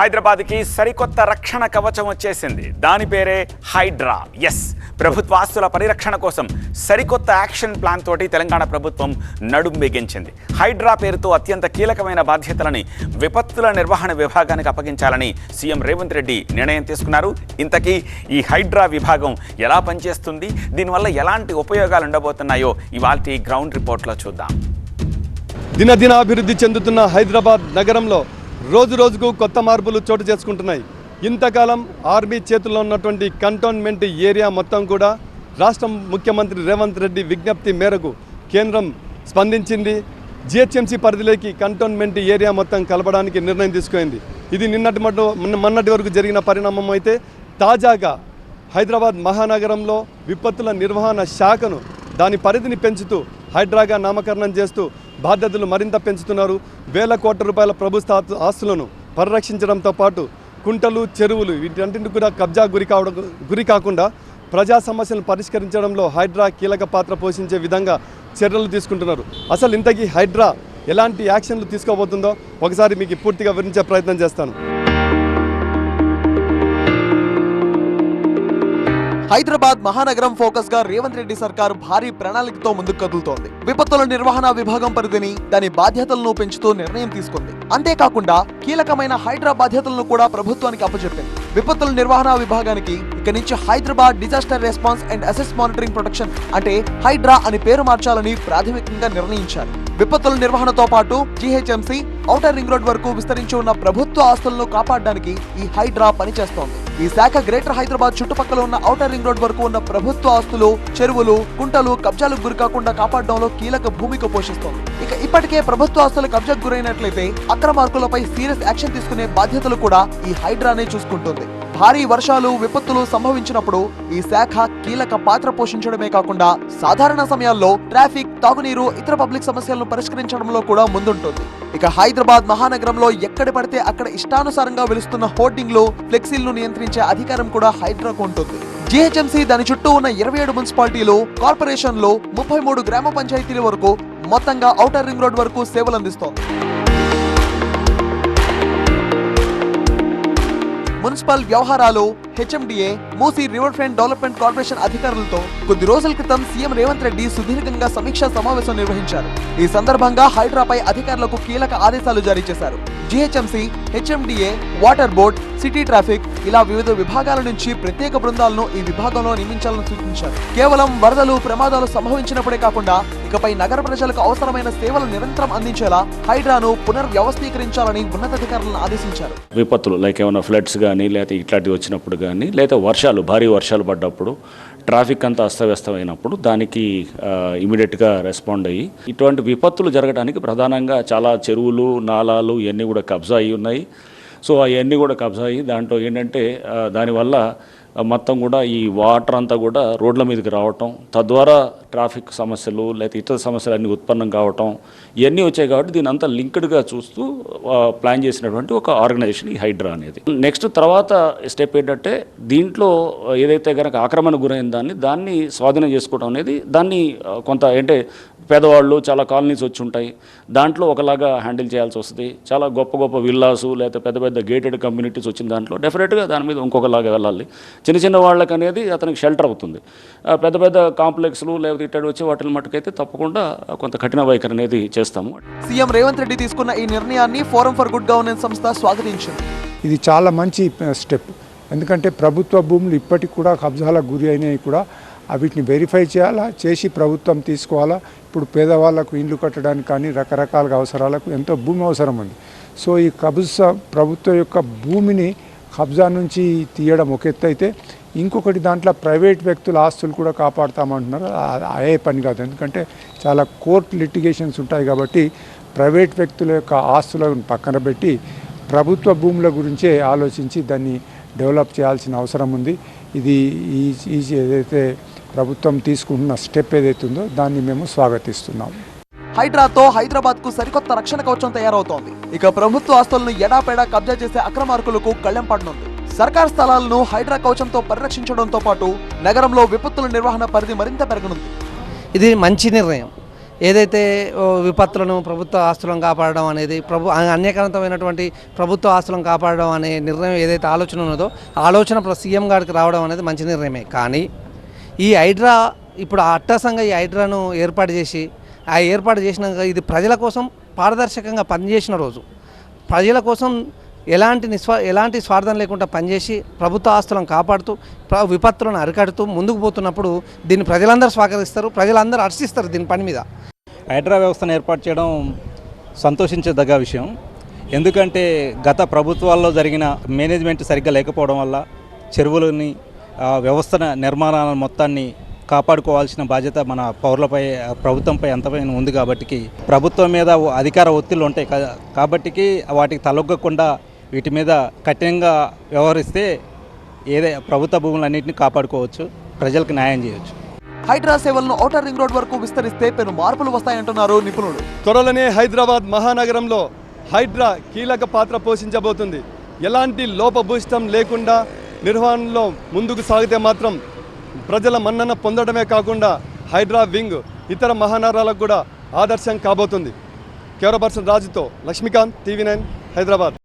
హైదరాబాద్కి సరికొత్త రక్షణ కవచం వచ్చేసింది. దాని పేరే హైడ్రా. ఎస్ ప్రభుత్వ ఆస్తుల పరిరక్షణ కోసం సరికొత్త యాక్షన్ ప్లాన్ తోటి తెలంగాణ ప్రభుత్వం నడుం బిగించింది. హైడ్రా పేరుతో అత్యంత కీలకమైన బాధ్యతలని విపత్తుల నిర్వహణ విభాగానికి అప్పగించాలని సీఎం రేవంత్ రెడ్డి నిర్ణయం తీసుకున్నారు. ఇంతకీ ఈ హైడ్రా విభాగం ఎలా పనిచేస్తుంది? దీనివల్ల ఎలాంటి ఉపయోగాలు ఉండబోతున్నాయో ఇవాళ గ్రౌండ్ రిపోర్ట్లో చూద్దాం. దినదినాభివృద్ధి చెందుతున్న హైదరాబాద్ నగరంలో రోజు రోజుకు కొత్త మార్పులు చోటు చేసుకుంటున్నాయి. ఇంతకాలం ఆర్మీ చేతుల్లో ఉన్నటువంటి కంటోన్మెంట్ ఏరియా మొత్తం కూడా రాష్ట్రం ముఖ్యమంత్రి రేవంత్ రెడ్డి విజ్ఞప్తి మేరకు కేంద్రం స్పందించింది. జిహెచ్ఎంసీ పరిధిలోకి కంటోన్మెంట్ ఏరియా మొత్తం కలపడానికి నిర్ణయం తీసుకుంది ఇది నిన్నటి మటు మొన్నటి వరకు జరిగిన పరిణామం అయితే తాజాగా హైదరాబాద్ మహానగరంలో విపత్తుల నిర్వహణ శాఖను దాని పరిధిని పెంచుతూ హైడ్రాగా నామకరణం చేస్తూ బాధ్యతలు మరింత పెంచుతున్నారు. వేల కోట్ల రూపాయల ప్రభుత్వ ఆస్తులను పరిరక్షించడంతో పాటు కుంటలు చెరువులు వీటన్నింటికి కూడా కబ్జా గురి కావడం గురి కాకుండా ప్రజా సమస్యలను పరిష్కరించడంలో హైడ్రా కీలక పాత్ర పోషించే విధంగా చర్యలు తీసుకుంటున్నారు. అసలు ఇంతకీ హైడ్రా ఎలాంటి యాక్షన్లు తీసుకోబోతుందో ఒకసారి మీకు పూర్తిగా వివరించే ప్రయత్నం చేస్తాను. హైదరాబాద్ మహానగరం ఫోకస్గా రేవంత్ రెడ్డి సర్కార్ భారీ ప్రణాళికతో ముందుకు కదులుతోంది. విపత్తుల నిర్వహణ విభాగం పరిధిని దాని బాధ్యతలను పెంచుతూ నిర్ణయం తీసుకుంది. అంతేకాకుండా కీలకమైన హైడ్రా బాధ్యతలను కూడా ప్రభుత్వానికి అప్పచెప్పింది. విపత్తుల నిర్వహణ విభాగానికి ఇక నుంచి హైదరాబాద్ డిజాస్టర్ రెస్పాన్స్ అండ్ అసెస్ మానిటరింగ్ ప్రొటెక్షన్ అంటే హైడ్రా అని పేరు మార్చాలని ప్రాథమికంగా నిర్ణయించారు. విపత్తుల నిర్వహణతో పాటు జీహెచ్ఎంసీ ఔటర్ రింగ్ రోడ్ వరకు విస్తరించి ఉన్న ప్రభుత్వ ఆస్తులను కాపాడడానికి ఈ హైడ్రా పనిచేస్తోంది. ఈ శాఖ గ్రేటర్ హైదరాబాద్ చుట్టుపక్కల ఉన్న ఔటర్ రింగ్ రోడ్ వరకు ఉన్న ప్రభుత్వ ఆస్తులు చెరువులు కుంటలు కబ్జాలకు గురి కాకుండా కాపాడడంలో కీలక భూమిక పోషిస్తోంది. ఇక ఇప్పటికే ప్రభుత్వ ఆస్తులు కబ్జాకు గురైనట్లయితే అక్రమార్కులపై సీరియస్ యాక్షన్ తీసుకునే బాధ్యతలు కూడా ఈ హైడ్రానే చూసుకుంటుంది. భారీ వర్షాలు విపత్తులు సంభవించినప్పుడు ఈ శాఖ కీలక పాత్ర పోషించడమే కాకుండా సాధారణ సమయాల్లో ట్రాఫిక్ తాగునీరు ఇతర పబ్లిక్ సమస్యలను పరిష్కరించడంలో కూడా ముందుంటుంది. ఇక హైదరాబాద్ మహానగరంలో ఎక్కడ పడితే అక్కడ ఇష్టానుసారంగా వెలుస్తున్న హోర్డింగ్లు ఫ్లెక్సీలను నియంత్రించే అధికారం కూడా హైడ్రాకు ఉంటుంది. జిహెచ్ఎంసీ దాని చుట్టూ ఉన్న ఇరవై ఏడు మున్సిపాలిటీలు కార్పొరేషన్లు ముప్పై మూడు గ్రామ పంచాయతీల వరకు మొత్తంగా ఔటర్ రింగ్ రోడ్ వరకు సేవలు అందిస్తోంది. మున్సిపల్ వ్యవహారాలు HMDA Musi river front development corporation అధికారులతో కొద్ది రోజుల క్రితం సీఎం రేవంత్ రెడ్డి సుదీర్ఘంగా సమీక్షా సమావేశం నిర్వహించారు. ఈ సందర్భంగా హైడ్రాపై అధికారులకు కీలక ఆదేశాలు జారీ చేశారు. GHMC HMDA water board city traffic ఇలా వివిధ విభాగాల నుంచి ప్రత్యేక బృందాలను ఈ విభాగంలో నియమించాలని సూచించారు. కేవలం వరదలు ప్రమాదాలు సంభవించినప్పుడే కాకుండా ఇకపై నగర ప్రజలకు అవసరమైన సేవలు నిరంతరం అందించేలా హైడ్రాను పునర్వ్యవస్థీకరించాలని ఉన్నతాధికారులను ఆదేశించారు. విపత్తులు లైక్ ఏమైనా ఫ్లడ్స్ కానీ లేకపోతే ఇట్లాంటివి వచ్చినప్పుడు కానీ లేదా వర్షాలు భారీ వర్షాలు పడ్డప్పుడు ట్రాఫిక్ అంతా అస్తవ్యస్తమైనప్పుడు దానికి ఇమీడియట్గా రెస్పాండ్ అయ్యి ఇటువంటి విపత్తులు జరగడానికి ప్రధానంగా చాలా చెరువులు నాలాలు ఇవన్నీ కూడా కబ్జా అయి ఉన్నాయి. సో అవన్నీ కూడా కబ్జా అయ్యి దాంట్లో ఏంటంటే దానివల్ల మొత్తం కూడా ఈ వాటర్ అంతా కూడా రోడ్ల మీదకి రావటం తద్వారా ట్రాఫిక్ సమస్యలు లేకపోతే ఇతర సమస్యలు అన్నీ ఉత్పన్నం కావటం ఇవన్నీ వచ్చాయి కాబట్టి దీని అంతా లింక్డ్గా చూస్తూ ప్లాన్ చేసినటువంటి ఒక ఆర్గనైజేషన్ ఈ హైడ్రా అనేది. నెక్స్ట్ తర్వాత స్టెప్ ఏంటంటే దీంట్లో ఏదైతే కనుక ఆక్రమణ గురైన దాన్ని దాన్ని స్వాధీనం చేసుకోవడం అనేది దాన్ని కొంత అంటే పేదవాళ్ళు చాలా కాలనీస్ వచ్చి ఉంటాయి దాంట్లో ఒకలాగా హ్యాండిల్ చేయాల్సి వస్తుంది. చాలా గొప్ప గొప్ప విల్లాసు లేకపోతే పెద్ద పెద్ద గేటెడ్ కమ్యూనిటీస్ వచ్చిన దాంట్లో డెఫినెట్గా దాని మీద ఇంకొకలాగా వెళ్ళాలి. చిన్న చిన్న వాళ్ళకి అనేది అతనికి షెల్టర్ అవుతుంది. పెద్ద పెద్ద కాంప్లెక్స్లు లేకపోతే ఇట్టడి వచ్చే వాటిని మట్టుకైతే తప్పకుండా కొంత కఠిన వైఖరి అనేది చేస్తాము. సీఎం రేవంత్ రెడ్డి తీసుకున్న ఈ నిర్ణయాన్ని ఫోరం ఫర్ గుడ్ గవర్నెన్స్ సంస్థ స్వాగతించింది. ఇది చాలా మంచి స్టెప్. ఎందుకంటే ప్రభుత్వ భూములు ఇప్పటికి కూడా కబ్జాలకు గురి అయినాయి కూడా వీటిని వెరిఫై చేయాలా? చేసి ప్రభుత్వం తీసుకోవాలా? ఇప్పుడు పేదవాళ్ళకు ఇండ్లు కట్టడానికి కానీ రకరకాల అవసరాలకు ఎంతో భూమి అవసరం ఉంది. సో ఈ కబ్జా ప్రభుత్వం యొక్క భూమిని కబ్జా నుంచి తీయడం ఒక ఎత్తు అయితే ఇంకొకటి దాంట్లో ప్రైవేట్ వ్యక్తుల ఆస్తులు కూడా కాపాడుతామంటున్నారు. అదే అయ్యే పని కాదు. ఎందుకంటే చాలా కోర్ట్ లిటిగేషన్స్ ఉంటాయి కాబట్టి ప్రైవేట్ వ్యక్తుల యొక్క ఆస్తులను పక్కన పెట్టి ప్రభుత్వ భూముల గురించే ఆలోచించి దాన్ని డెవలప్ చేయాల్సిన అవసరం ఉంది. ఇది ఈ ఏదైతే ప్రభుత్వం తీసుకుంటున్న స్టెప్ ఏదైతే ఉందో దాన్ని మేము స్వాగతిస్తున్నాం. హైడ్రాతో హైదరాబాద్కు సరికొత్త రక్షణ కవచం తయారవుతోంది. ఇక ప్రభుత్వ ఆస్తులను ఎడాపెడా కబ్జా చేసే అక్రమార్కులకు కళ్ళెం పడనుంది. సర్కార్ స్థలాలను హైడ్రా కవచంతో పరిరక్షించడంతో పాటు నగరంలో విపత్తుల నిర్వహణ పరిధి మరింత పెరగనుంది. ఇది మంచి నిర్ణయం. ఏదైతే విపత్తులను ప్రభుత్వ ఆస్తులను కాపాడడం అనేది ప్రభు అన్యకాంతమైనటువంటి ప్రభుత్వ ఆస్తులను కాపాడడం అనే నిర్ణయం ఏదైతే ఆలోచన ఉన్నదో ఆలోచన ప్ర- సీఎం గారికి రావడం అనేది మంచి నిర్ణయమే. కానీ ఈ హైడ్రా ఇప్పుడు ఆ అట్టసంగా ఈ హైడ్రాను ఏర్పాటు చేసి ఆ ఏర్పాటు చేసినాక ఇది ప్రజల కోసం పారదర్శకంగా పనిచేసిన రోజు. ప్రజల కోసం ఎలాంటి నిస్వా ఎలాంటి స్వార్థం లేకుండా పనిచేసి ప్రభుత్వ ఆస్తులను కాపాడుతూ ప్ర విపత్తులను అరికడుతూ ముందుకు పోతున్నప్పుడు దీన్ని ప్రజలందరూ స్వాగతిస్తారు ప్రజలందరూ హర్షిస్తారు దీని పని మీద. హైడ్రా వ్యవస్థను ఏర్పాటు చేయడం సంతోషించదగ్గ విషయం. ఎందుకంటే గత ప్రభుత్వాల్లో జరిగిన మేనేజ్మెంట్ సరిగ్గా లేకపోవడం వల్ల చెరువులని వ్యవస్థ నిర్మాణాల మొత్తాన్ని కాపాడుకోవాల్సిన బాధ్యత మన పౌరులపై ప్రభుత్వంపై ఎంతపైన ఉంది కాబట్టి ప్రభుత్వం మీద అధికార ఒత్తిళ్ళు ఉంటాయి కాబట్టికి వాటికి తలొగ్గకుండా వీటి మీద కఠినంగా వ్యవహరిస్తే ఏదే ప్రభుత్వ భూములన్నింటినీ కాపాడుకోవచ్చు ప్రజలకు న్యాయం చేయవచ్చు హైడ్రా సేవలను ఔటర్ రింగ్ రోడ్ వరకు విస్తరిస్తే పెను మార్పులు వస్తాయంటున్నారు నిపుణులు. త్వరలోనే హైదరాబాద్ మహానగరంలో హైడ్రా కీలక పాత్ర పోషించబోతుంది. ఎలాంటి లోపభూయిష్టం లేకుండా నిర్వహణలో ముందుకు సాగితే మాత్రం ప్రజల మన్నన పొందడమే కాకుండా హైడ్రా వింగ్ ఇతర మహానగరాలకు కూడా ఆదర్శం కాబోతుంది. కెమెరా పర్సన్ రాజుతో లక్ష్మీకాంత్ టీవీ నైన్ హైదరాబాద్.